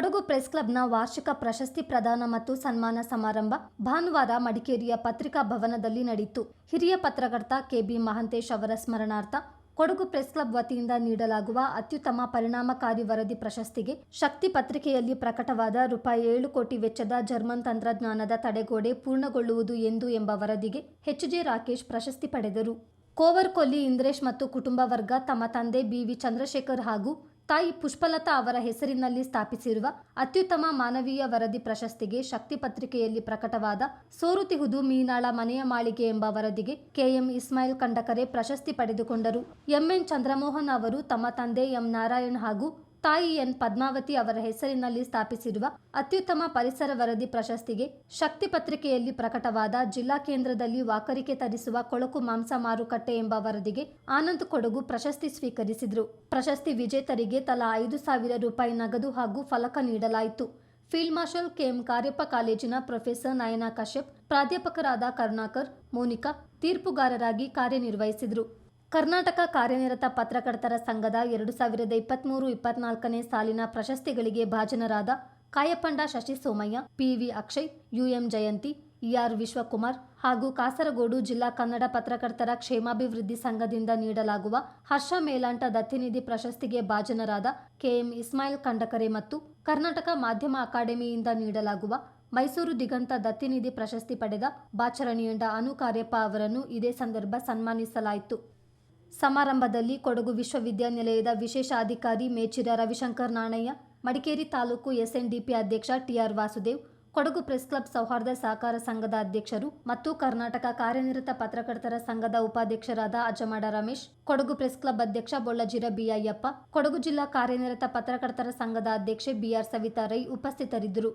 Kodagu press ಕ್ಲಬ್ನ ವಾರ್ಷಿಕ ಪ್ರಶಸ್ತಿ ಪ್ರದಾನ ಮತ್ತು ಸನ್ಮಾನ ಸಮಾರಂಭ ಭಾನುವಾರ ಮಡಿಕೇರಿಯ ಪತ್ರಿಕಾ ಭವನದಲ್ಲಿ ನಡೆಯಿತು. ಹಿರಿಯ ಪತ್ರಕರ್ತ ಕೆಬಿ ಮಹಂತೇಶ್ ಅವರ ಸ್ಮರಣಾರ್ಥ ಕೊಡಗು ಪ್ರೆಸ್ ಕ್ಲಬ್ ವತಿಯಿಂದ ನೀಡಲಾಗುವ ಅತ್ಯುತ್ತಮ ಪರಿಣಾಮಕಾರಿ ವರದಿ ಪ್ರಶಸ್ತಿಗೆ ಶಕ್ತಿ ಪತ್ರಿಕೆಯಲ್ಲಿ ಪ್ರಕಟವಾದ ರೂಪಾಯಿ ಏಳು ಕೋಟಿ ವೆಚ್ಚದ ಜರ್ಮನ್ ತಂತ್ರಜ್ಞಾನದ ತಡೆಗೋಡೆ ಪೂರ್ಣಗೊಳ್ಳುವುದು ಎಂದು ಎಂಬ ವರದಿಗೆ ಎಚ್ಜೆ ರಾಕೇಶ್ ಪ್ರಶಸ್ತಿ ಪಡೆದರು. ಕೋವರ್ಕೊಲ್ಲಿ ಇಂದ್ರೇಶ್ ಮತ್ತು ಕುಟುಂಬ ವರ್ಗ ತಮ್ಮ ತಂದೆ ಬಿವಿ ಚಂದ್ರಶೇಖರ್ ಹಾಗೂ ತಾಯಿ ಪುಷ್ಪಲತಾ ಅವರ ಹೆಸರಿನಲ್ಲಿ ಸ್ಥಾಪಿಸಿರುವ ಅತ್ಯುತ್ತಮ ಮಾನವೀಯ ವರದಿ ಪ್ರಶಸ್ತಿಗೆ ಶಕ್ತಿ ಪತ್ರಿಕೆಯಲ್ಲಿ ಪ್ರಕಟವಾದ ಸೋರುತಿಹುದು ಮೀನಾಳ ಮನೆಯ ಮಾಳಿಗೆ ಎಂಬ ವರದಿಗೆ ಕೆಎಂ ಇಸ್ಮಾಯಿಲ್ ಕಂಡಕರೆ ಪ್ರಶಸ್ತಿ ಪಡೆದುಕೊಂಡರು. ಎಂಎನ್ ಚಂದ್ರಮೋಹನ್ ಅವರು ತಮ್ಮ ತಂದೆ ಎಂ ನಾರಾಯಣ್ ಹಾಗೂ ತಾಯಿ ಎನ್ ಪದ್ಮಾವತಿ ಅವರ ಹೆಸರಿನಲ್ಲಿ ಸ್ಥಾಪಿಸಿರುವ ಅತ್ಯುತ್ತಮ ಪರಿಸರ ವರದಿ ಪ್ರಶಸ್ತಿಗೆ ಶಕ್ತಿ ಪತ್ರಿಕೆಯಲ್ಲಿ ಪ್ರಕಟವಾದ ಜಿಲ್ಲಾ ಕೇಂದ್ರದಲ್ಲಿ ವಾಕರಿಕೆ ತರಿಸುವ ಕೊಳಕು ಮಾಂಸ ಮಾರುಕಟ್ಟೆ ಎಂಬ ವರದಿಗೆ ಆನಂದ್ ಕೊಡಗು ಪ್ರಶಸ್ತಿ ಸ್ವೀಕರಿಸಿದರು. ಪ್ರಶಸ್ತಿ ವಿಜೇತರಿಗೆ ತಲಾ ಐದು ಸಾವಿರ ರೂಪಾಯಿ ನಗದು ಹಾಗೂ ಫಲಕ ನೀಡಲಾಯಿತು. ಫೀಲ್ಡ್ ಮಾರ್ಷಲ್ ಕೆಎಂ ಕಾರ್ಯಪ್ಪ ಕಾಲೇಜಿನ ಪ್ರೊಫೆಸರ್ ನಯನಾ ಕಶ್ಯಪ್, ಪ್ರಾಧ್ಯಾಪಕರಾದ ಕರುಣಾಕರ್, ಮೋನಿಕಾ ತೀರ್ಪುಗಾರರಾಗಿ ಕಾರ್ಯನಿರ್ವಹಿಸಿದರು. ಕರ್ನಾಟಕ ಕಾರ್ಯನಿರತ ಪತ್ರಕರ್ತರ ಸಂಘದ ಎರಡು ಸಾವಿರದ ಇಪ್ಪತ್ತ್ಮೂರು ಇಪ್ಪತ್ನಾಲ್ಕನೇ ಸಾಲಿನ ಪ್ರಶಸ್ತಿಗಳಿಗೆ ಭಾಜನರಾದ Kayapanda Shashi Somaiah, P V Akshay, U M Jayanti, E R Vishwakumar ಹಾಗೂ ಕಾಸರಗೋಡು ಜಿಲ್ಲಾ ಕನ್ನಡ ಪತ್ರಕರ್ತರ ಕ್ಷೇಮಾಭಿವೃದ್ಧಿ ಸಂಘದಿಂದ ನೀಡಲಾಗುವ ಹರ್ಷ ಮೇಲಾಂಟ ದತ್ತಿನಿಧಿ ಪ್ರಶಸ್ತಿಗೆ ಭಾಜನರಾದ ಕೆಎಂ ಇಸ್ಮಾಯಿಲ್ ಕಂಡಕರೆ ಮತ್ತು ಕರ್ನಾಟಕ ಮಾಧ್ಯಮ ಅಕಾಡೆಮಿಯಿಂದ ನೀಡಲಾಗುವ ಮೈಸೂರು ದಿಗಂತ ದತ್ತಿನಿಧಿ ಪ್ರಶಸ್ತಿ ಪಡೆದ ಬಾಚರಣಿಯಂಡ ಅನು ಕಾರ್ಯಪ್ಪ ಅವರನ್ನು ಇದೇ ಸಂದರ್ಭ ಸನ್ಮಾನಿಸಲಾಯಿತು. ಸಮಾರಂಭದಲ್ಲಿ ಕೊಡಗು ವಿಶ್ವವಿದ್ಯಾನಿಲಯದ ವಿಶೇಷ ಅಧಿಕಾರಿ ಮೇಚಿರ Ravishankar Nanaiah, Madikeri taluk S N D P ಅಧ್ಯಕ್ಷ T R Vasudev, Kodagu press club ಸೌಹಾರ್ದ ಸಹಕಾರ ಸಂಘದ ಅಧ್ಯಕ್ಷರು ಮತ್ತು ಕರ್ನಾಟಕ ಕಾರ್ಯನಿರತ ಪತ್ರಕರ್ತರ ಸಂಘದ ಉಪಾಧ್ಯಕ್ಷರಾದ ಅಜಮಾಡ ರಮೇಶ್, ಕೊಡಗು ಪ್ರೆಸ್ ಕ್ಲಬ್ ಅಧ್ಯಕ್ಷ ಬೊಳ್ಳಜಿರ ಬಿಐಯಪ್ಪ ಕೊಡಗು ಜಿಲ್ಲಾ ಕಾರ್ಯನಿರತ ಪತ್ರಕರ್ತರ ಸಂಘದ ಅಧ್ಯಕ್ಷೆ ಬಿಆರ್ ಸವಿತಾ ರೈ ಉಪಸ್ಥಿತರಿದ್ದರು.